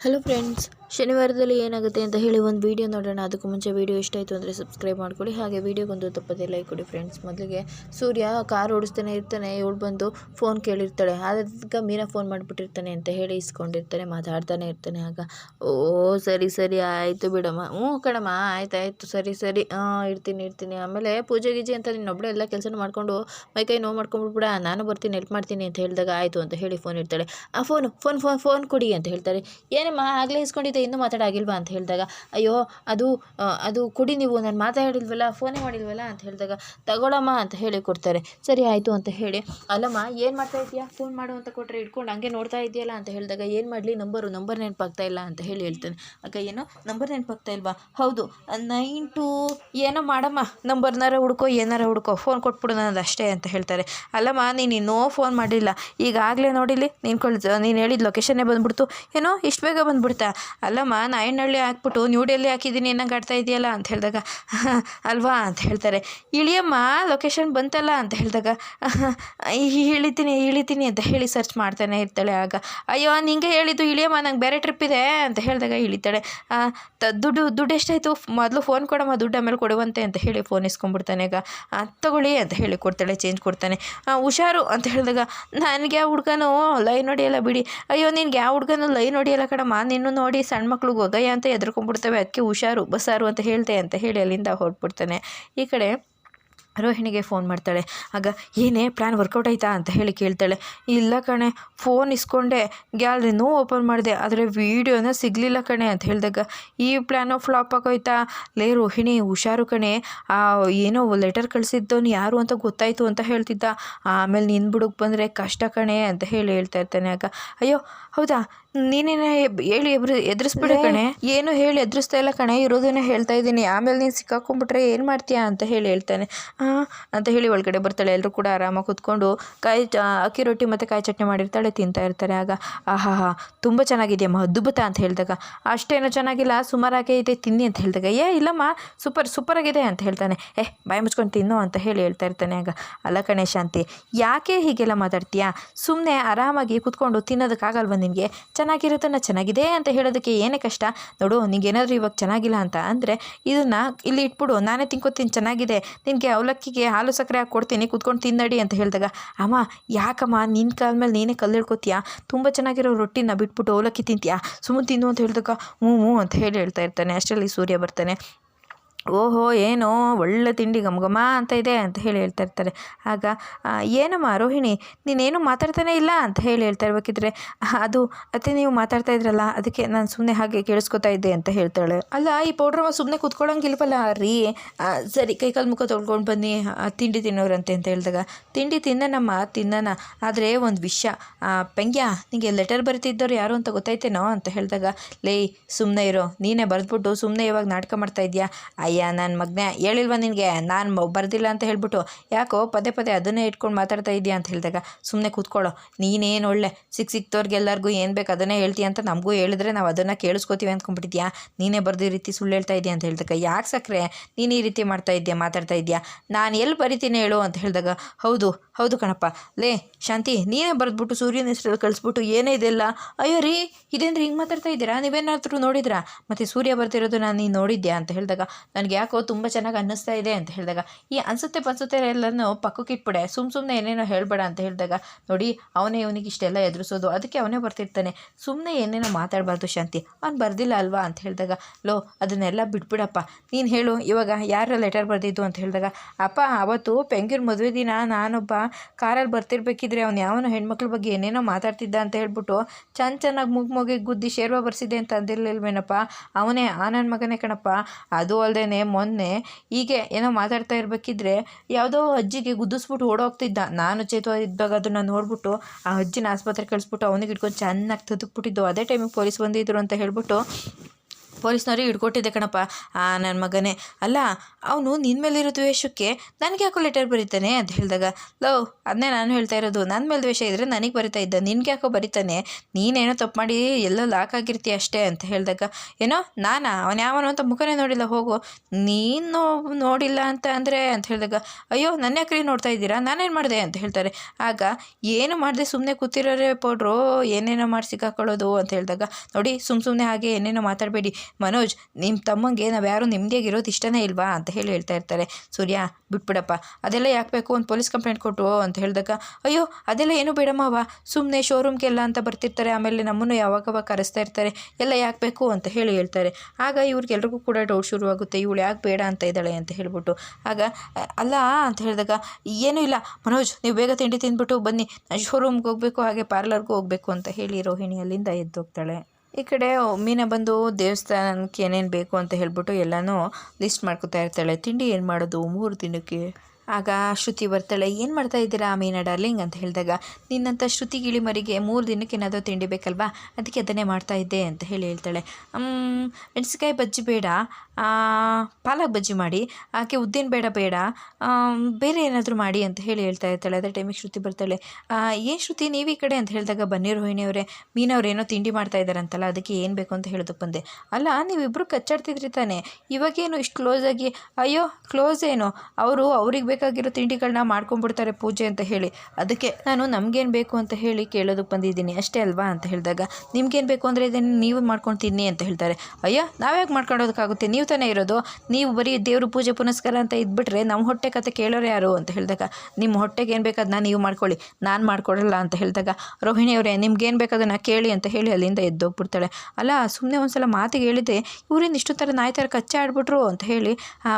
Hello friends ಶನಿವಾರದಲ್ಲಿ ಏನಾಗುತ್ತೆ ಅಂತ ಹೇಳಿ ಒಂದು ವೀಡಿಯೋ ನೋಡೋಣ. ಅದಕ್ಕೂ ಮುಂಚೆ ವೀಡಿಯೋ ಇಷ್ಟ ಆಯಿತು ಅಂದರೆ ಸಬ್ಸ್ಕ್ರೈಬ್ ಮಾಡ್ಕೊಳ್ಳಿ. ಹಾಗೆ ವೀಡಿಯೋಗೊಂದು ತಪ್ಪದೆ ಲೈಕ್ ಕೊಡಿ ಫ್ರೆಂಡ್ಸ್ ಮೊದಲಿಗೆ ಸೂರ್ಯ ಕಾರ್ ಓಡಿಸ್ತಾನೆ ಇರ್ತಾನೆ, ಇವಳು ಬಂದು ಫೋನ್ ಕೇಳಿರ್ತಾಳೆ. ಆದಾಗ ಮೀನಾ ಫೋನ್ ಮಾಡಿಬಿಟ್ಟಿರ್ತಾನೆ ಅಂತ ಹೇಳಿ ಇಸ್ಕೊಂಡಿರ್ತಾನೆ, ಮಾತಾಡ್ತಾನೆ ಇರ್ತಾನೆ. ಆಗ, ಓ, ಸರಿ ಸರಿ, ಆಯಿತು ಬಿಡಮ್ಮ. ಹ್ಞೂ ಕಣಮ್ಮ, ಆಯ್ತು, ಆಯಿತು. ಸರಿ ಸರಿ. ಹಾಂ ಇರ್ತೀನಿ ಇರ್ತೀನಿ. ಆಮೇಲೆ ಪೂಜೆ ಗೀಜೆ ಅಂತ ನಿನ್ನೊಬ್ಬಳೆ ಎಲ್ಲ ಕೆಲಸನ ಮಾಡಿಕೊಂಡು ಮೈಕೈ ನೋವು ಮಾಡ್ಕೊಂಡ್ಬಿಡ್ಬಿಡ ನಾನು ಬರ್ತೀನಿ ಹೆಲ್ಪ್ ಮಾಡ್ತೀನಿ ಅಂತ ಹೇಳಿದಾಗ ಆಯಿತು ಅಂತ ಹೇಳಿ ಫೋನ್ ಇರ್ತಾಳೆ ಆ ಫೋನು ಫೋನ್ ಫೋನ್ ಫೋನ್ ಕೊಡಿ ಅಂತ ಹೇಳ್ತಾರೆ. ಏನಮ್ಮ ಆಗಲೇ ಇಸ್ಕೊಂಡಿದ್ದೆ ಇನ್ನೂ ಮಾತಾಡಾಗಿಲ್ವಾ ಅಂತ ಹೇಳಿದಾಗ, ಅಯ್ಯೋ, ಅದು ಅದು ಕೊಡಿ ನೀವು, ನಾನು ಮಾತಾಡಿಲ್ವಲ್ಲ ಫೋನೇ ಮಾಡಿಲ್ವಲ್ಲ? ಅಂತ ಹೇಳಿದಾಗ, ತಗೊಳಮ್ಮ ಅಂತ ಹೇಳಿ ಕೊಡ್ತಾರೆ. ಸರಿ, ಆಯಿತು ಅಂತ ಹೇಳಿ, ಅಲ್ಲಮ್ಮ, ಏನು ಮಾಡ್ತಾ ಇದೆಯಾ ಫೋನ್ ಮಾಡು ಅಂತ ಕೊಟ್ಟರೆ ಇಟ್ಕೊಂಡು ಹಂಗೆ ನೋಡ್ತಾ ಇದೆಯಲ್ಲ ಅಂತ ಹೇಳಿದಾಗ, ಏನು ಮಾಡಲಿ ನಂಬರು ನಂಬರ್ ನೆನಪಾಗ್ತಾ ಇಲ್ಲ ಅಂತ ಹೇಳಿ ಹೇಳ್ತಾನೆ. ಅಕ್ಕ, ಏನೋ? ನಂಬರ್ ನೆನಪಾಗ್ತಾ ಇಲ್ವಾ? ಹೌದು ನೈನ್ ಟು ಏನೋ ಮಾಡಮ್ಮ ನಂಬರ್ನಾರ ಹುಡ್ಕೋ, ಏನಾರ ಹುಡ್ಕೋ ಫೋನ್ ಕೊಟ್ಬಿಡು ನಾನು ಅಷ್ಟೇ ಅಂತ ಹೇಳ್ತಾರೆ. ಅಲ್ಲಮ್ಮ, ನೀನು ಇನ್ನೂ ಫೋನ್ ಮಾಡಿಲ್ಲ. ಈಗಾಗಲೇ ನೋಡಿಲಿ ನೀನು ಕಳ್ ನೀನು ಹೇಳಿದ ಲೊಕೇಶನ್ನೇ ಬಂದ್ಬಿಡ್ತು. ಏನೋ, ಇಷ್ಟು ಬೇಗ ಬಂದ್ಬಿಡ್ತಾ? ಅಲ್ಲಮ್ಮ ನಾಯನಹಳ್ಳಿ ಹಾಕ್ಬಿಟ್ಟು ನ್ಯೂ ಡೆಲ್ಲಿ ಹಾಕಿದ್ದೀನಿ ಆಡ್ತಾ ಇದೆಯಲ್ಲ ಅಂತ ಹೇಳಿದಾಗ, ಅಲ್ವಾ ಅಂತ ಹೇಳ್ತಾರೆ. ಇಳಿಯಮ್ಮ ಲೊಕೇಶನ್ ಬಂತಲ್ಲ ಅಂತ ಹೇಳಿದಾಗ ಇಳಿತೀನಿ ಇಳಿತೀನಿ ಅಂತ ಹೇಳಿ ಸರ್ಚ್ ಮಾಡ್ತಾನೆ ಇರ್ತಾಳೆ ಆಗ. ಅಯ್ಯೋ, ನಿಂಗೆ ಹೇಳಿದ್ದು ಇಳಿಯಮ್ಮ, ನಂಗೆ ಬೇರೆ ಟ್ರಿಪ್ ಇದೆ ಅಂತ ಹೇಳಿದಾಗ ಇಳಿತಾಳೆ. ದುಡ್ಡು ದುಡ್ಡು ಎಷ್ಟಾಯಿತು? ಮೊದಲು ಫೋನ್ ಕೊಡಮ್ಮ, ದುಡ್ಡು ಆಮೇಲೆ ಕೊಡುವಂತೆ ಅಂತ ಹೇಳಿ ಫೋನ್ ಇಸ್ಕೊಂಡ್ಬಿಡ್ತಾನೆ ಈಗ ತಗೊಳ್ಳಿ ಅಂತ ಹೇಳಿ ಕೊಡ್ತಾಳೆ ಚೇಂಜ್ ಕೊಡ್ತಾನೆ. ಹುಷಾರು ಅಂತ ಹೇಳಿದಾಗ, ನನಗೆ ಆ ಹುಡ್ಗನೂ ಲೈನ್ ನೋಡಿಯಲ್ಲ ಬಿಡಿ. ಅಯ್ಯೋ, ನಿನ್ಗೆ ಯಾವ ಹುಡ್ಗನೂ ಲೈನ್ ಹೊಡೆಯಲ್ಲ ಕಣಮ್ಮ ನಿನ್ನೂ ನೋಡಿ ಸಣ್ಣ ಮಕ್ಳಿಗೆ ಒಗಯ್ಯ ಅಂತ ಎದ್ರುಕೊಂಡ್ಬಿಡ್ತವೆ. ಅದಕ್ಕೆ ಹುಷಾರು, ಬಸ್ಸಾರು ಅಂತ ಹೇಳ್ತೆ ಅಂತ ಹೇಳಿ ಅಲ್ಲಿಂದ ಹೊರಟ್ಬಿಡ್ತಾನೆ. ಈ ಕಡೆ ರೋಹಿಣಿಗೆ ಫೋನ್ ಮಾಡ್ತಾಳೆ. ಆಗ ಏನೇ ಪ್ಲ್ಯಾನ್ ವರ್ಕೌಟ್ ಆಯ್ತಾ ಅಂತ ಹೇಳಿ ಕೇಳ್ತಾಳೆ. ಇಲ್ಲ ಕಣೆ ಫೋನ್ ಇಸ್ಕೊಂಡೆ ಗ್ಯಾಲ್ರಿನೂ ಓಪನ್ ಮಾಡಿದೆ ಆದರೆ ವೀಡಿಯೋನ ಸಿಗಲಿಲ್ಲ ಕಣೆ ಅಂತ ಹೇಳಿದಾಗ ಈ ಪ್ಲ್ಯಾನು ಫ್ಲಾಪ್ ಆಗೋಯ್ತಾ? ಲೇ ರೋಹಿಣಿ ಹುಷಾರು ಕಣೆ ಆ ಏನೋ ಲೆಟರ್ ಕಳಿಸಿದ್ದವನು ಯಾರು ಅಂತ ಗೊತ್ತಾಯಿತು ಅಂತ ಹೇಳ್ತಿದ್ದ. ಆಮೇಲೆ ನಿನ್ನ ಬುಡಕ್ಕೆ ಬಂದರೆ ಕಷ್ಟ ಕಣೆ ಅಂತ ಹೇಳಿ ಹೇಳ್ತಾ ಇರ್ತಾನೆ. ಆಗ ಅಯ್ಯೋ ಹೌದಾ? ನೀನೇನೇ ಹೇಳಿ ಎಬ್ರು ಎದುರಿಸ್ಬಿಡ ಕಣೆ. ಏನು ಹೇಳಿ ಎದುರಿಸ್ತಾ ಇಲ್ಲ ಕಣೆ ಇರೋದನ್ನ ಹೇಳ್ತಾ ಇದ್ದೀನಿ. ಆಮೇಲೆ ನೀನು ಸಿಕ್ಕಾಕೊಂಡ್ಬಿಟ್ರೆ ಏನು ಮಾಡ್ತೀಯಾ ಅಂತ ಹೇಳಿ ಹೇಳ್ತಾನೆ. ಅಂತ ಹೇಳಿ ಒಳಗಡೆ ಬರ್ತಾಳೆ. ಎಲ್ಲರೂ ಕೂಡ ಆರಾಮಾಗಿ ಕೂತ್ಕೊಂಡು ಕಾಯಿ ಅಕ್ಕಿ ರೊಟ್ಟಿ ಮತ್ತು ಕಾಯಿ ಚಟ್ನಿ ಮಾಡಿರ್ತಾಳೆ, ತಿಂತಾ ಇರ್ತಾರೆ. ಆಗ ಆಹಾ ಹಾ ತುಂಬ ಚೆನ್ನಾಗಿದೆಯಮ್ಮ, ಅದ್ಭುತ ಅಂತ ಹೇಳಿದಾಗ. ಅಷ್ಟೇನೋ ಚೆನ್ನಾಗಿಲ್ಲ ಸುಮಾರಾಗೇ ಇದೆ, ತಿನ್ನಿ ಅಂತ ಹೇಳಿದಾಗ. ಏ, ಇಲ್ಲಮ್ಮ, ಸೂಪರ್ ಸೂಪರಾಗಿದೆ ಅಂತ ಹೇಳ್ತಾನೆ. ಏ, ಬಾಯಿ ಮುಚ್ಕೊಂಡು ತಿನ್ನು ಅಂತ ಹೇಳಿ ಹೇಳ್ತಾ ಇರ್ತಾನೆ ಆಗ. ಅಲ್ಲ ಕಣೆ ಶಾಂತಿ, ಯಾಕೆ ಹೀಗೆಲ್ಲ ಮಾತಾಡ್ತೀಯಾ? ಸುಮ್ಮನೆ ಆರಾಮಾಗಿ ಕೂತ್ಕೊಂಡು ತಿನ್ನೋದಕ್ಕಾಗಲ್ವ ನಿನಗೆ? ಚೆನ್ನಾಗಿರುತ್ತನ್ನ ಚೆನ್ನಾಗಿದೆ ಅಂತ ಹೇಳೋದಕ್ಕೆ ಏನೇ ಕಷ್ಟ. ನೋಡು, ನಿಂಗೇನಾದರೂ ಇವಾಗ ಚೆನ್ನಾಗಿಲ್ಲ ಅಂತ ಅಂದರೆ, ಇದನ್ನು ಇಲ್ಲಿ ಇಟ್ಬಿಡು, ನಾನೇ ತಿನ್ಕೋತೀನಿ, ಚೆನ್ನಾಗಿದೆ. ನಿನಗೆ ಅವಲಕ್ಕಿಗೆ ಹಾಲು ಸಕ್ಕರೆ ಹಾಕಿ ಕೊಡ್ತೀನಿ, ಕುತ್ಕೊಂಡು ತಿನ್ನಡಿ ಅಂತ ಹೇಳಿದಾಗ, ಅಮ್ಮ, ಯಾಕಮ್ಮ? ನಿನ್ನ ಕಾಲ ಮೇಲೆ ನೀನೇ ಕಲ್ಲು ಹಿಡ್ಕೋತೀಯಾ ತುಂಬ ಚೆನ್ನಾಗಿರೋ ರೊಟ್ಟಿನ ಬಿಟ್ಬಿಟ್ಟು ಅವಲಕ್ಕಿ ತಿಂತೀಯಾ? ಸುಮ್ಮನೆ ತಿನ್ನು ಅಂತ ಹೇಳಿದಾಗ ಹ್ಞೂ ಹ್ಞೂ ಅಂತ ಹೇಳಿ ಹೇಳ್ತಾ ಇರ್ತಾನೆ. ಅಷ್ಟರಲ್ಲಿ ಸೂರ್ಯ ಬರ್ತಾನೆ. ಓಹೋ, ಏನೋ ಒಳ್ಳೆ ತಿಂಡಿ ಘಮ ಅಂತ ಇದೆ ಅಂತ ಹೇಳಿ ಹೇಳ್ತಾ ಇರ್ತಾರೆ. ಆಗ ಏನಮ್ಮ ರೋಹಿಣಿ, ನೀನೇನು ಮಾತಾಡ್ತಾನೆ ಇಲ್ಲ? ಅಂತ ಹೇಳಿ ಹೇಳ್ತಾ ಇರ್ಬೇಕಿದ್ರೆ, ಅದು, ಅತ್ತೆ ನೀವು ಮಾತಾಡ್ತಾ ಇದ್ರಲ್ಲ, ಅದಕ್ಕೆ ನಾನು ಸುಮ್ಮನೆ ಹಾಗೆ ಕೇಳಿಸ್ಕೊತಾ ಇದ್ದೆ ಅಂತ ಹೇಳ್ತಾಳೆ. ಅಲ್ಲ, ಈ ಪೌಡ್ರಮ್ಮ ಸುಮ್ಮನೆ ಕುತ್ಕೊಳ್ಳೋಂಗಿಲ್ವಲ್ಲ, ರೀ ಸರಿ, ಕೈಕಾಲು ಮುಖ ತೊಳ್ಕೊಂಡು ಬನ್ನಿ ತಿಂಡಿ ತಿನ್ನೋರಂತೆ ಅಂತ ಹೇಳಿದಾಗ, ತಿಂಡಿ ತಿನ್ನನಮ್ಮ ತಿನ್ನೋಣ ಆದರೆ ಒಂದು ವಿಷಯ ಪೆಂಗ್ಯ ನಿಮಗೆ ಲೆಟರ್ ಬರೀತಿದ್ದವ್ರು ಯಾರು ಅಂತ ಗೊತ್ತಾಯ್ತೇನೋ? ಅಂತ ಹೇಳಿದಾಗ, ಲೇ ಸುಮ್ಮನೆ ಇರೋ, ನೀನೇ ಬರೆದ್ಬಿಟ್ಟು ಸುಮ್ಮನೆ ಇವಾಗ ನಾಟಕ ಮಾಡ್ತಾ ಇದೆಯಾ? ಅಯ್ಯ ನನ್ನ ಮಗ್ನೆ ಹೇಳಿಲ್ವಾ ನಿನಗೆ? ನಾನು ಬರ್ದಿಲ್ಲ ಅಂತ ಹೇಳ್ಬಿಟ್ಟು ಯಾಕೋ ಪದೇ ಪದೇ ಅದನ್ನೇ ಇಟ್ಕೊಂಡು ಮಾತಾಡ್ತಾ ಇದೆಯಾ ಅಂತ ಹೇಳಿದಾಗ ಸುಮ್ಮನೆ ಕೂತ್ಕೊಳ್ಳೋ, ನೀನೇನು ಒಳ್ಳೆ ಸಿಕ್ಕ ಸಿಕ್ತವ್ರಿಗೆಲ್ಲರಿಗೂ ಏನು ಬೇಕು ಅದನ್ನೇ ಹೇಳ್ತೀಯ ಅಂತ ನಮಗೂ ಹೇಳಿದ್ರೆ ನಾವು ಅದನ್ನು ಕೇಳಿಸ್ಕೋತೀವಿ ಅಂದ್ಕೊಂಬಿಟ್ಟಿದ್ಯಾ ನೀನೇ ಬರೆದು ಈ ರೀತಿ ಸುಳ್ಳು ಹೇಳ್ತಾ ಇದೆಯಾ ಅಂತ ಹೇಳಿದಾಗ, ಯಾಕೆ ಸಕ್ಕರೆ ನೀನು ಈ ರೀತಿ ಮಾಡ್ತಾ ಇದೆಯಾ, ಮಾತಾಡ್ತಾ ಇದೆಯಾ? ನಾನು ಎಲ್ಲಿ ಬರಿತೀನಿ ಹೇಳು ಅಂತ ಹೇಳಿದಾಗ, ಹೌದು ಹೌದು ಕಣಪ್ಪ. ಲೇ, ಶಾಂತಿ, ನೀನೇ ಬರೆದ್ಬಿಟ್ಟು ಸೂರ್ಯನ ಹೆಸರಲ್ಲಿ ಕಳಿಸ್ಬಿಟ್ಟು ಏನೇ ಇದೆಲ್ಲ ಅಯ್ಯೋ ರೀ, ಇದೇನ್ರಿ ಹಿಂಗೆ ಮಾತಾಡ್ತಾ ಇದ್ದೀರಾ ನೀವೇನಾದ್ರೂ ನೋಡಿದ್ರಾ? ಮತ್ತು ಸೂರ್ಯ ಬರ್ತಿರೋದು ನಾನು ನೀನು ನೋಡಿದ್ಯಾ ಅಂತ ಹೇಳಿದಾಗ, ನನಗೆ ಯಾಕೋ ತುಂಬ ಚೆನ್ನಾಗಿ ಅನ್ನಿಸ್ತಾ ಇದೆ ಅಂತ ಹೇಳಿದಾಗ, ಈ ಅನ್ಸುತ್ತೆ ಪನ್ಸುತ್ತೆ ಎಲ್ಲನೂ ಪಕ್ಕಕ್ಕೆ ಇಟ್ಬಿಡೆ ಸುಮ್ಮ ಸುಮ್ಮನೆ ಏನೇನೋ ಹೇಳಬೇಡ ಅಂತ ಹೇಳಿದಾಗ, ನೋಡಿ ಅವನೇ ಇವನಿಗೆ ಇಷ್ಟೆಲ್ಲ ಎದುರಿಸೋದು, ಅದಕ್ಕೆ ಅವನೇ ಬರ್ತಿರ್ತಾನೆ. ಸುಮ್ಮನೆ ಏನೇನೋ ಮಾತಾಡಬಾರ್ದು ಶಾಂತಿ, ಅವ್ನು ಬರ್ದಿಲ್ಲ ಅಲ್ವಾ? ಅಂತ ಹೇಳಿದಾಗ, ಲೋ, ಅದನ್ನೆಲ್ಲ ಬಿಟ್ಬಿಡಪ್ಪ, ನೀನು ಹೇಳು, ಇವಾಗ ಯಾರ ಲೆಟರ್ ಬರೆದಿದ್ದು? ಅಂತ ಹೇಳಿದಾಗ, ಅಪ್ಪ, ಅವತ್ತು ಪೆಂಗಿರ್ ಮದುವೆ ದಿನ ನಾನೊಬ್ಬ ಕಾರಲ್ಲಿ ಬರ್ತಿರ್ಬೇಕಿದ್ರೆ ಅವ್ನು ಯಾವನೋ ಹೆಣ್ಮಕ್ಳ ಬಗ್ಗೆ ಏನೇನೋ ಮಾತಾಡ್ತಿದ್ದ ಅಂತ ಹೇಳ್ಬಿಟ್ಟು ಚೆನ್ನ ಚೆನ್ನಾಗಿ ಮುಗ್ಮೊಗೆ ಗುದ್ದಿ ಶೇರ್ವ ಬರ್ಸಿದೆ ಅಂತ ಅಂದಿರಲಿಲ್ವೇನಪ್ಪ? ಅವನೇ ಆ ನನ್ನ ಮಗನೇ ಕಣಪ್ಪ, ಅದು ಅಲ್ಲದೆ ಮೊನ್ನೆ ಹೀಗೆ ಏನೋ ಮಾತಾಡ್ತಾ ಇರಬೇಕಿದ್ರೆ ಯಾವುದೋ ಅಜ್ಜಿಗೆ ಗುದ್ದಿಸ್ಬಿಟ್ಟು ಓಡೋಗ್ತಿದ್ದ. ನಾನು ಚೇತುವ ಇದ್ದಾಗ ಅದನ್ನು ನೋಡ್ಬಿಟ್ಟು ಆ ಅಜ್ಜಿನ ಆಸ್ಪತ್ರೆಗೆ ಕಳಿಸ್ಬಿಟ್ಟು ಅವನಿಗೆ ಇಟ್ಕೊಂಡು ಚೆನ್ನಾಗಿ ತದುಕ್ಬಿಟ್ಟಿದ್ದು ಅದೇ ಟೈಮಿಗೆ ಪೊಲೀಸ್ ಬಂದಿದ್ದರು ಅಂತ ಹೇಳ್ಬಿಟ್ಟು ಪೊಲೀಸ್ನವ್ರಿಗೆ ಹಿಡ್ಕೊಟ್ಟಿದ್ದೆ ಕಣಪ್ಪ, ಆ ನನ್ನ ಮಗನೇ. ಅಲ್ಲ, ಅವನು ನಿನ್ನ ಮೇಲಿರೋ ದ್ವೇಷಕ್ಕೆ ನನಗೆ ಯಾಕೋ ಲೆಟರ್ ಬರೀತಾನೆ ಅಂತ ಹೇಳಿದಾಗ. ಲೋ ಅದನ್ನೇ ನಾನು ಹೇಳ್ತಾ ಇರೋದು. ನನ್ನ ಮೇಲೆ ದ್ವೇಷ ಇದ್ದರೆ ನನಗೆ ಬರಿತಾ ಇದ್ದ. ನಿನ್ಗೆ ಯಾಕೋ ಬರಿತಾನೆ? ನೀನೇನೋ ತಪ್ಪು ಮಾಡಿ ಎಲ್ಲೋ ಲಾಕ್ ಆಗಿರ್ತೀಯ ಅಷ್ಟೇ ಅಂತ ಹೇಳಿದಾಗ. ಏನೋ, ನಾನಾ? ಅವನು ಯಾವನೋ ಅಂತ ಮುಖನೇ ನೋಡಿಲ್ಲ, ಹೋಗು. ನೀನು ನೋಡಿಲ್ಲ ಅಂತ ಅಂದರೆ ಅಂತ ಹೇಳಿದಾಗ. ಅಯ್ಯೋ ನನ್ನ ಯಾಕ್ರಿ ನೋಡ್ತಾ ಇದ್ದೀರಾ? ನಾನೇನು ಮಾಡಿದೆ ಅಂತ ಹೇಳ್ತಾರೆ. ಆಗ, ಏನು ಮಾಡಿದೆ? ಸುಮ್ಮನೆ ಕೂತಿರೋರೆ ಪೌಡ್ರು, ಏನೇನೋ ಮಾಡಿ ಸಿಕ್ಕಾಕೊಳ್ಳೋದು ಅಂತ ಹೇಳಿದಾಗ. ನೋಡಿ ಸುಮ್ಮ ಸುಮ್ಮನೆ ಹಾಗೆ ಏನೇನೋ ಮಾತಾಡಬೇಡಿ. ಮನೋಜ್ ನಿಮ್ಮ ತಮ್ಮಂಗೆ ನಾವು ಯಾರು ನೆಮ್ಮದಿಯಾಗಿರೋದು ಇಷ್ಟನೇ ಇಲ್ವಾ ಅಂತ ಹೇಳಿ ಹೇಳ್ತಾ ಇರ್ತಾರೆ. ಸೂರ್ಯ, ಬಿಟ್ಬಿಡಪ್ಪ. ಅದೆಲ್ಲ ಯಾಕೆ ಬೇಕು? ಒಂದು ಪೊಲೀಸ್ ಕಂಪ್ಲೇಂಟ್ ಕೊಟ್ಟು ಅಂತ ಹೇಳಿದಾಗ, ಅಯ್ಯೋ, ಅದೆಲ್ಲ ಏನು ಬೇಡಮ್ಮವ ಸುಮ್ಮನೆ ಶೋರೂಮ್ಗೆಲ್ಲ ಅಂತ ಬರ್ತಿರ್ತಾರೆ. ಆಮೇಲೆ ನಮ್ಮನ್ನು ಯಾವಾಗವಾಗ ಕರೆಸ್ತಾ ಇರ್ತಾರೆ. ಎಲ್ಲ ಯಾಕೆ ಬೇಕು ಅಂತ ಹೇಳಿ ಹೇಳ್ತಾರೆ. ಆಗ ಇವ್ರಿಗೆಲ್ರಿಗೂ ಕೂಡ ಡೌಟ್ ಶುರುವಾಗುತ್ತೆ. ಇವಳು ಯಾಕೆ ಬೇಡ ಅಂತ ಇದ್ದಾಳೆ ಅಂತ ಹೇಳ್ಬಿಟ್ಟು. ಆಗ ಅಲ್ಲ ಅಂತ ಹೇಳಿದಾಗ, ಏನೂ ಇಲ್ಲ. ಮನೋಜ್, ನೀವು ಬೇಗ ತಿಂಡಿ ತಿಂದ್ಬಿಟ್ಟು ಬನ್ನಿ. ನಾನು ಶೋರೂಮ್ಗೆ ಹೋಗಬೇಕು, ಹಾಗೆ ಪಾರ್ಲರ್ಗೂ ಹೋಗಬೇಕು ಅಂತ ಹೇಳಿ ರೋಹಿಣಿ ಅಲ್ಲಿಂದ ಎದ್ದೋಗ್ತಾಳೆ ಈ ಕಡೆ ಮೀನ ಬಂದು ದೇವಸ್ಥಾನಕ್ಕೆ ಏನೇನು ಬೇಕು ಅಂತ ಹೇಳ್ಬಿಟ್ಟು ಎಲ್ಲನೂ ಲಿಸ್ಟ್ ಮಾಡ್ಕೊತಾ ಇರ್ತಾಳೆ. ತಿಂಡಿ ಏನು ಮಾಡೋದು? ಮೂರು ದಿನಕ್ಕೆ. ಆಗ ಶ್ರುತಿ ಬರ್ತಾಳೆ, ಏನು ಮಾಡ್ತಾ ಇದ್ದೀರಾ ಮೀನಾ ಡಾರ್ಲಿಂಗ್? ಅಂತ ಹೇಳಿದಾಗ ನಿನ್ನಂಥ ಶ್ರುತಿ ಗಿಳಿಮರಿಗೆ ಮೂರು ದಿನಕ್ಕೆ ಏನಾದರೂ ತಿಂಡಿ ಬೇಕಲ್ವಾ? ಅದಕ್ಕೆ ಅದನ್ನೇ ಮಾಡ್ತಾ ಇದ್ದೆ, ಅಂತ ಹೇಳಿ ಹೇಳ್ತಾಳೆ. ಮೆಣಸಿಕಾಯಿ ಬಜ್ಜಿ ಬೇಡ ಪಾಲಕ್ ಬಜ್ಜಿ ಮಾಡಿ, ಆಕೆ ಉದ್ದಿನ ಬೇಡ ಬೇಡ ಬೇರೆ ಏನಾದರೂ ಮಾಡಿ, ಅಂತ ಹೇಳಿ ಹೇಳ್ತಾ ಇರ್ತಾಳೆ. ಅದೇ ಟೈಮಿಗೆ ಶ್ರುತಿ ಬರ್ತಾಳೆ. ಏನು ಶ್ರುತಿ, ನೀವು ಈ ಕಡೆ? ಅಂತ ಹೇಳಿದಾಗ, ಬನ್ನಿ ರೋಹಿಣಿ ಅವರೇ ಮೀನವ್ರು ಏನೋ ತಿಂಡಿ ಮಾಡ್ತಾ ಇದ್ದಾರಂತಲ್ಲ, ಅದಕ್ಕೆ ಏನು ಬೇಕು ಅಂತ ಹೇಳೋದಕ್ಕೆ ಬಂದೆ ಅಲ್ಲ ನೀವಿಬ್ಬರು ಕಚ್ಚಾಡ್ತಿದ್ರಿ ತಾನೆ, ಇವಾಗೇನು ಇಷ್ಟು ಕ್ಲೋಸ್ ಆಗಿ, ಅಯ್ಯೋ ಕ್ಲೋಸ್ ಏನು? ಅವರು ಅವ್ರಿಗೆ ಬೇಕಾಗಿರೋ ತಿಂಡಿಗಳನ್ನ ಮಾಡ್ಕೊಂಡ್ಬಿಡ್ತಾರೆ ಪೂಜೆ ಅಂತ ಹೇಳಿ. ಅದಕ್ಕೆ ನಾನು ನಮಗೇನು ಬೇಕು ಅಂತ ಹೇಳಿ ಕೇಳೋದಕ್ಕೆ ಬಂದಿದ್ದೀನಿ. ಅಷ್ಟೇ ಅಲ್ವಾ ಅಂತ ಹೇಳಿದಾಗ ನಿಮ್ಗೇನು ಬೇಕು ಅಂದರೆ ಇದನ್ನು ನೀವು ಮಾಡ್ಕೊಂಡು ತಿನ್ನಿ ಅಂತ ಹೇಳ್ತಾರೆ. ಅಯ್ಯೋ ನಾವ್ಯಾಕೆ ಮಾಡ್ಕೊಳ್ಳೋದಕ್ಕಾಗುತ್ತೆ ನೀವು ತಾನೇ ಇರೋದು. ನೀವು ಬರೀ ದೇವ್ರ ಪೂಜೆ ಪುನಸ್ಕಾರ ಅಂತ ಇದ್ಬಿಟ್ರೆ ನಮ್ಮ ಹೊಟ್ಟೆ ಕತೆ ಕೇಳೋರು ಯಾರು? ಅಂತ ಹೇಳಿದಾಗ ನಿಮ್ಮ ಹೊಟ್ಟೆಗೆ ಏನು ಬೇಕಾದನ್ನ ನೀವು ಮಾಡ್ಕೊಳ್ಳಿ. ನಾನು ಮಾಡ್ಕೊಡಲ್ಲ ಅಂತ ಹೇಳಿದಾಗ ರೋಹಿಣಿ ಅವರೇ ನಿಮ್ಗೇನು ಬೇಕಾದನ್ನ ಕೇಳಿ ಅಂತ ಹೇಳಿ ಅಲ್ಲಿಂದ ಎದ್ದೋಗ್ಬಿಡ್ತಾಳೆ. ಅಲ್ಲ ಸುಮ್ಮನೆ ಒಂದ್ಸಲ ಮಾತಿಗೆ ಹೇಳಿದೆ ಇವ್ರಿಂದ ಇಷ್ಟು ಥರ ನಾಯಿ ಥರ ಕಚ್ಚಾ ಆಡ್ಬಿಟ್ರು ಅಂತ ಹೇಳಿ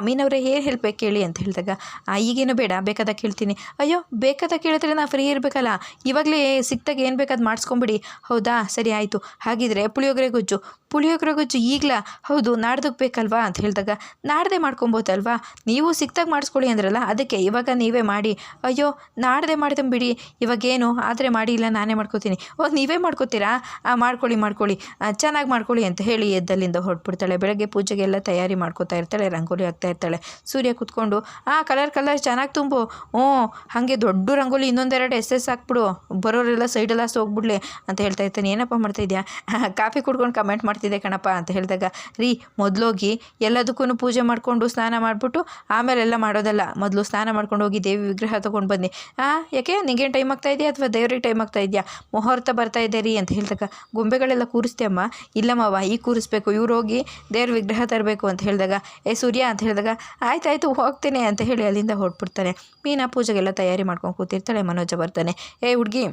ಮೀನವರೇ ಏನು ಹೇಳ್ಬೇಕು ಕೇಳಿ ಅಂತ ಹೇಳಿದಾಗ ಆ, ಈಗೇನು ಬೇಡ ಬೇಕಾದಾಗ ಕೇಳ್ತೀನಿ. ಅಯ್ಯೋ ಬೇಕಾದಾಗ ಕೇಳಿದ್ರೆ ನಾ ಫ್ರೀ ಇರಬೇಕಲ್ಲ? ಇವಾಗಲೇ ಸಿಕ್ತಾಗ ಏನು ಬೇಕಾದ್ ಮಾಡಿಸ್ಕೊಂಬಿಡಿ. ಹೌದಾ? ಸರಿ ಆಯಿತು. ಹಾಗಿದ್ರೆ ಪುಳಿಯೋಗರೆ ಗೊಜ್ಜು. ಪುಳಿಯೋಗರೆ ಗೊಜ್ಜು ಈಗಲ? ಹೌದು ನಾಡ್ದಕ್ಕೆ ಬೇಕಲ್ವಾ ಅಂತ ಹೇಳಿದಾಗ. ನಾಡ್ದೆ ಮಾಡ್ಕೊಬೋದಲ್ವಾ? ನೀವು ಸಿಕ್ತಾಗ ಮಾಡಿಸ್ಕೊಳ್ಳಿ ಅಂದ್ರಲ್ಲ, ಅದಕ್ಕೆ ಇವಾಗ ನೀವೇ ಮಾಡಿ. ಅಯ್ಯೋ, ನಾಡ್ದೆ ಮಾಡ್ದೆ ಬಿಡಿ. ಇವಾಗೇನು? ಆದರೆ ಮಾಡಿ ಇಲ್ಲ, ನಾನೇ ಮಾಡ್ಕೋತೀನಿ. ಓ, ನೀವೇ ಮಾಡ್ಕೋತೀರಾ? ಮಾಡ್ಕೊಳ್ಳಿ ಮಾಡ್ಕೊಳ್ಳಿ. ಚೆನ್ನಾಗಿ ಮಾಡ್ಕೊಳ್ಳಿ ಅಂತ ಹೇಳಿ ಎದ್ದಲ್ಲಿಂದ ಹೊರಟ್ಬಿಡ್ತಾಳೆ. ಬೆಳಗ್ಗೆ ಪೂಜೆಗೆಲ್ಲ ತಯಾರಿ ಮಾಡ್ಕೋತಾ ಇರ್ತಾಳೆ, ರಂಗೋಲಿ ಹಾಕ್ತಾ ಇರ್ತಾಳೆ. ಸೂರ್ಯ ಕೂತ್ಕೊಂಡು, ಆ, ಕಲರ್ ಕಲರ್ ಚೆನ್ನಾಗಿ ತುಂಬು. ಹ್ಞೂ, ಹಾಗೆ ದೊಡ್ಡ ರಂಗೋಲಿ ಇನ್ನೊಂದೆರಡು ಎಸ್ ಎಸ್ ಹಾಕ್ಬಿಡು. ಬರೋರೆಲ್ಲ ಸೈಡೆಲ್ಲ ಹೋಗ್ಬಿಡ್ಲಿ ಅಂತ ಹೇಳ್ತಾ ಇರ್ತಾನೆ. ಏನಪ್ಪ ಮಾಡ್ತಾ ಇದೆಯಾ? ಕಾಫಿ ಕುಡ್ಕೊಂಡು ಕಮೆಂಟ್ ಮಾಡ್ತಿದ್ದೆ ಕಣಪ್ಪ ಅಂತ ಹೇಳಿದಾಗ, ರೀ, ಮೊದಲೋಗಿ ಎಲ್ಲದಕ್ಕೂ ಪೂಜೆ ಮಾಡಿಕೊಂಡು ಸ್ನಾನ ಮಾಡಿಬಿಟ್ಟು ಆಮೇಲೆಲ್ಲ ಮಾಡೋದಲ್ಲ. ಮೊದಲು ಸ್ನಾನ ಮಾಡ್ಕೊಂಡು ಹೋಗಿ ದೇವಿ ವಿಗ್ರಹ ತೊಗೊಂಡು ಬನ್ನಿ. ಹಾಂ ಯಾಕೆ? ನಿಂಗೇನು ಟೈಮ್ ಆಗ್ತಾ ಇದೆಯಾ ಅಥವಾ ದೇವ್ರಿಗೆ ಟೈಮ್ ಆಗ್ತಾ ಇದೆಯಾ? ಮುಹೂರ್ತ ಬರ್ತಾ ಇದೆ ರೀ ಅಂತ ಹೇಳಿದಾಗ, ಗೊಂಬೆಗಳೆಲ್ಲ ಕೂರಿಸ್ತೀಯಮ್ಮ ಇಲ್ಲಮ್ಮವ ಈ ಕೂರಿಸ್ಬೇಕು. ಇವ್ರು ಹೋಗಿ ದೇವ್ರ ವಿಗ್ರಹ ತರಬೇಕು ಅಂತ ಹೇಳಿದಾಗ, ಏ ಸೂರ್ಯ ಅಂತ ಹೇಳಿದಾಗ, ಆಯ್ತಾಯ್ತು, ಹೋಗ್ತೇನೆ ಅಂತ ಹೇಳಿ ಅಲ್ಲಿಂದ ಹೊರಟ್ಬಿಡ್ತಾನೆ ಮೀನಾ ಪೂಜೆಗೆಲ್ಲ ತಯಾರಿ ಮಾಡ್ಕೊಂಡು ಕೂತಿರ್ತಾಳೆ. ಮನೋಜ ಬರ್ತಾನೆ. ಏ ಹುಡುಗಿ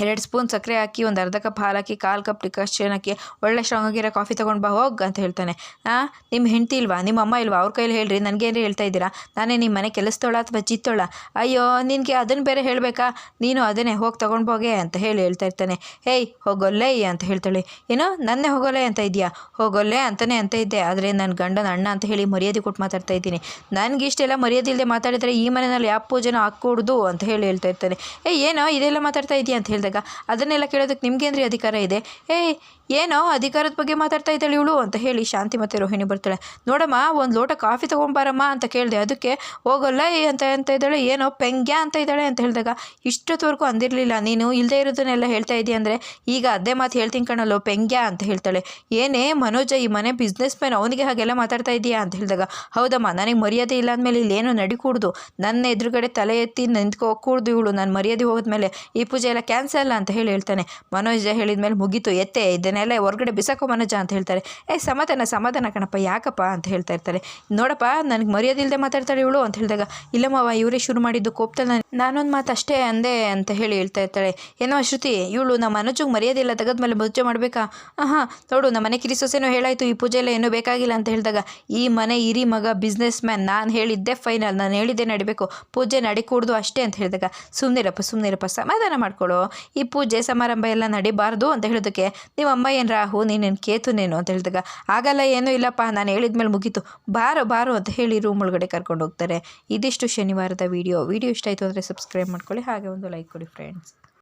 ಎರಡು ಸ್ಪೂನ್ ಸಕ್ಕರೆ ಹಾಕಿ, ಒಂದು ಅರ್ಧ ಕಪ್ ಹಾಲು ಹಾಕಿ, ಕಾಲು ಕಪ್ ಡಿಕಾಷನ್ ಹಾಕಿ ಒಳ್ಳೆ ಸ್ಟ್ರಾಂಗ್ ಆಗಿರೋ ಕಾಫಿ ತೊಗೊಂಡು ಬಾ, ಹೋಗ್ ಅಂತ ಹೇಳ್ತಾನೆ. ಹಾಂ ನಿಮ್ಮ ಹೆಂಡತಿ ಇಲ್ವಾ? ನಿಮ್ಮ ಅಮ್ಮ ಇಲ್ವಾ? ಅವ್ರ ಕೈಲಿ ಹೇಳ್ರಿ ನನಗೇನು ಹೇಳ್ತಾ ಇದ್ದೀರಾ? ನಾನೇ ನಿಮ್ಮ ಮನೆ ಕೆಲಸದೋಳ ಅಥವಾ ಚಿತ್ತೋಳ? ಅಯ್ಯೋ, ನಿನಗೆ ಅದನ್ನು ಬೇರೆ ಹೇಳಬೇಕಾ? ನೀನು ಅದನ್ನೇ, ಹೋಗಿ ತೊಗೊಂಡು ಹೋಗೆ ಅಂತ ಹೇಳಿ ಹೇಳ್ತಾ ಇರ್ತಾನೆ. ಹೇಯ್, ಹೋಗೊಲ್ಲೇ ಅಂತ ಹೇಳ್ತಾಳೆ. ಏನೋ, ನನ್ನೇ ಹೋಗೋಲೆ ಅಂತ ಇದೆಯಾ? ಹೋಗೋಲ್ಲೇ ಅಂತಲೇ ಅಂತ ಇದ್ದೆ. ಆದರೆ ನನ್ನ ಗಂಡನ ಅಣ್ಣ ಅಂತ ಹೇಳಿ ಮರ್ಯಾದೆ ಕೊಟ್ಟು ಮಾತಾಡ್ತಾ ಇದ್ದೀನಿ. ನನಗೆ ಇಷ್ಟೆಲ್ಲ ಮರ್ಯಾದೆ ಇಲ್ಲದೆ ಮಾತಾಡಿದರೆ ಈ ಮನೆಯಲ್ಲಿ ಯಾವ ಪೂಜೆನೂ ಹಾಕ್ಕೊಡ್ದು ಅಂತ ಹೇಳಿ ಹೇಳ್ತಾ ಇರ್ತಾನೆ. ಏಯ್, ಏನೋ, ಇದೆಲ್ಲ ಮಾತಾಡ್ತಾ ಇದೆಯಾ ಅಂತ ಹೇಳಿದಾಗ ಅದನ್ನೆಲ್ಲ ಕೇಳೋದಕ್ಕೆ ನಿಮ್ಗೇನ್ರಿ ಅಧಿಕಾರ ಇದೆ? ಏಯ್ ಏನೋ ಅಧಿಕಾರದ ಬಗ್ಗೆ ಮಾತಾಡ್ತಾ ಇದ್ದಾಳೆ ಇವಳು ಅಂತ ಹೇಳಿ ಶಾಂತಿ ಮತ್ತು ರೋಹಿಣಿ ಬರ್ತಾಳೆ. ನೋಡಮ್ಮ, ಒಂದು ಲೋಟ ಕಾಫಿ ತೊಗೊಂಬಾರಮ್ಮ ಅಂತ ಕೇಳಿದೆ. ಅದಕ್ಕೆ, ಹೋಗಲ್ಲ ಅಂತ ಅಂತ ಇದ್ದಾಳೆ. ಏನೋ ಪೆಂಗ್ಯ ಅಂತ ಇದ್ದಾಳೆ ಅಂತ ಹೇಳಿದಾಗ, ಇಷ್ಟೊತ್ತವರೆಗೂ ಅಂದಿರಲಿಲ್ಲ. ನೀನು ಇಲ್ಲದೇ ಇರೋದನ್ನೆಲ್ಲ ಹೇಳ್ತಾ ಇದೀಯ ಅಂದರೆ, ಈಗ ಅದೇ ಮಾತು ಹೇಳ್ತೀನಿ ಕಣಲ್ಲೋ, ಪೆಂಗ್ಯ ಅಂತ ಹೇಳ್ತಾಳೆ. ಏನೇ ಮನೋಜ, ಈ ಮನೆ ಬಿಸ್ನೆಸ್ ಮ್ಯಾನ್ ಅವನಿಗೆ ಹಾಗೆಲ್ಲ ಮಾತಾಡ್ತಾ ಇದೀಯಾ ಅಂತ ಹೇಳಿದಾಗ, ಹೌದಮ್ಮ, ನನಗೆ ಮರ್ಯಾದೆ ಇಲ್ಲ ಅಂದಮೇಲೆ ಇಲ್ಲೇನು ನಡಿಕೂಡ್ದು ನನ್ನ ಎದುರುಗಡೆ ತಲೆ ಎತ್ತಿ ನಿಂತ್ಕೋ ಕೂಡ್ದು ಇವಳು. ನಾನು ಮರ್ಯಾದೆ ಹೋದ್ಮೇಲೆ ಈ ಪೂಜೆ ಎಲ್ಲ ಕ್ಯಾನ್ಸಲ್ ಅಂತ ಹೇಳಿ ಹೇಳ್ತಾನೆ. ಮನೋಜ ಹೇಳಿದ್ಮೇಲೆ ಮುಗೀತು. ಎತ್ತೆ ಇದನ್ನೆಲ್ಲ ಹೊರಗಡೆ ಬಿಸಾಕೋ ಮನೋಜ ಅಂತ ಹೇಳ್ತಾರೆ. ಏ, ಸಮಾಧಾನ ಸಮಾಧಾನ ಕಣಪ್ಪ, ಯಾಕಪ್ಪ? ಅಂತ ಹೇಳ್ತಾ ಇರ್ತಾರೆ. ನೋಡಪ್ಪ, ನನಗೆ ಮರ್ಯಾದಿಲ್ಲದೆ ಮಾತಾಡ್ತಾಳೆ ಇವಳು? ಅಂತ ಹೇಳಿದಾಗ ಇಲ್ಲಮ್ಮವ ಮಾವ, ಇವರೇ ಶುರು ಮಾಡಿದ್ದು ಕೋಪ್ತಲ್ಲ ನಾನೊಂದು ಮಾತು ಅಷ್ಟೇ ಅಂದೆ, ಅಂತ ಹೇಳಿ ಹೇಳ್ತಾ ಇರ್ತಾಳೆ. ಏನೋ ಶ್ರುತಿ, ಇವಳು ನಮ್ಮ ಮನೋಜಿಗೆ ಮರ್ಯಾದೆ ಇಲ್ಲ, ತೆಗೆದ್ಮೇಲೆ ಪೂಜೆ ಮಾಡಬೇಕಾ? ಹಾಂ ನೋಡು, ನಮ್ಮ ಮನೆ ಕಿರಿ ಸೊಸೆನೂ ಹೇಳಾಯ್ತು, ಈ ಪೂಜೆ ಎಲ್ಲ ಏನೂ ಬೇಕಾಗಿಲ್ಲ, ಅಂತ ಹೇಳಿದಾಗ, ಈ ಮನೆ ಇರಿ ಮಗ ಬಿಸ್ನೆಸ್ ಮ್ಯಾನ್ ನಾನು ಹೇಳಿದ್ದೆ ಫೈನಲ್ ನಾನು ಹೇಳಿದ್ದೆ ನಡಿಬೇಕು, ಪೂಜೆ ನಡಿಕೂಡ್ದು ಅಷ್ಟೇ, ಅಂತ ಹೇಳಿದಾಗ ಸುಮ್ಮನಿರಪ್ಪ ಸುಮ್ಮನಿರಪ್ಪ ಸಮಾಧಾನ ಮಾಡ್ಕೊಳ್ಳೋ ಈ ಪೂಜೆ ಸಮಾರಂಭ ಎಲ್ಲ ನಡಿಬಾರ್ದು, ಅಂತ ಹೇಳೋದಕ್ಕೆ, ನೀವು ಏನು ರಾಹು ನೀನೇನು ಕೇತುನೇನು ಅಂತ ಹೇಳಿದಾಗ, ಆಗಲ್ಲ, ಏನೂ ಇಲ್ಲಪ್ಪ, ನಾನು ಹೇಳಿದ ಮೇಲೆ ಮುಗೀತು. ಬಾರೋ ಬಾರೋ ಅಂತ ಹೇಳಿ ರೂಮ್ ಒಳಗಡೆ ಕರ್ಕೊಂಡು ಹೋಗ್ತಾರೆ. ಇದಿಷ್ಟು ಶನಿವಾರದ ವಿಡಿಯೋ ವಿಡಿಯೋ ಇಷ್ಟ ಆಯಿತು ಅಂದರೆ ಸಬ್ಸ್ಕ್ರೈಬ್ ಮಾಡ್ಕೊಳ್ಳಿ. ಹಾಗೆ ಒಂದು ಲೈಕ್ ಕೊಡಿ ಫ್ರೆಂಡ್ಸ್